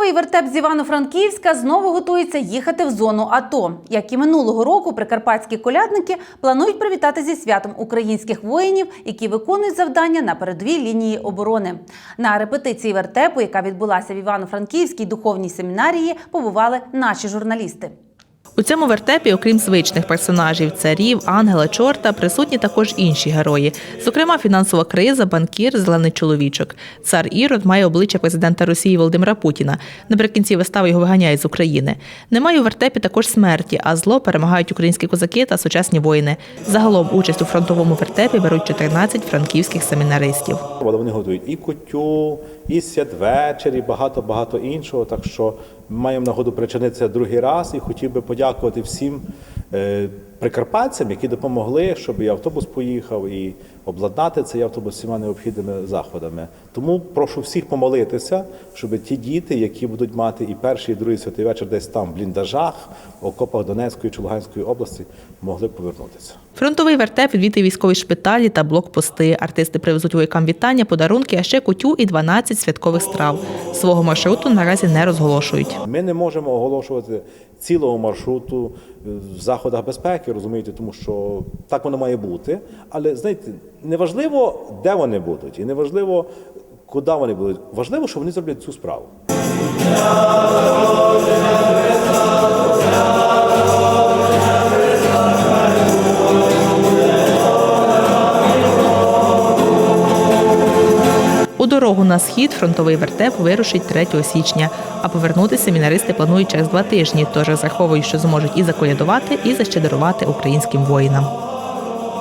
Фронтовий вертеп з Івано-Франківська знову готується їхати в зону АТО. Як і минулого року, прикарпатські колядники планують привітати зі святом українських воїнів, які виконують завдання на передовій лінії оборони. На репетиції вертепу, яка відбулася в Івано-Франківській духовній семінарії, побували наші журналісти. У цьому вертепі, окрім звичних персонажів царів, ангела, чорта, присутні також інші герої. Зокрема, фінансова криза, банкір, зелений чоловічок. Цар Ірод має обличчя президента Росії Володимира Путіна. Наприкінці вистави його виганяють з України. Немає у вертепі також смерті, а зло перемагають українські козаки та сучасні воїни. Загалом участь у фронтовому вертепі беруть 14 франківських семінаристів. Вони готують і кутю, і святвечір, і багато багато іншого. Так що маємо нагоду причинитися другий раз і хотів би подякувати всім. Е, прикарпатцям, які допомогли, щоб і автобус поїхав, і обладнати цей автобус всіма необхідними заходами. Тому прошу всіх помолитися, щоб ті діти, які будуть мати і перший, і другий святий вечір десь там в бліндажах, в окопах Донецької чи Луганської області, могли повернутися. Фронтовий вертеп відвідує військові шпиталі та блокпости. Артисти привезуть воякам вітання, подарунки, а ще кутю і 12 святкових страв. Свого маршруту наразі не розголошують. Ми не можемо оголошувати цілого маршруту в заходах безпеки, розумієте, тому що так воно має бути. Але знаєте, неважливо, де вони будуть, і неважливо, куди вони будуть. Важливо, що вони зроблять цю справу. У дорогу на схід фронтовий вертеп вирушить 3 січня, а повернутися семінаристи планують через два тижні, тож заховують, що зможуть і заколядувати, і защедрувати українським воїнам.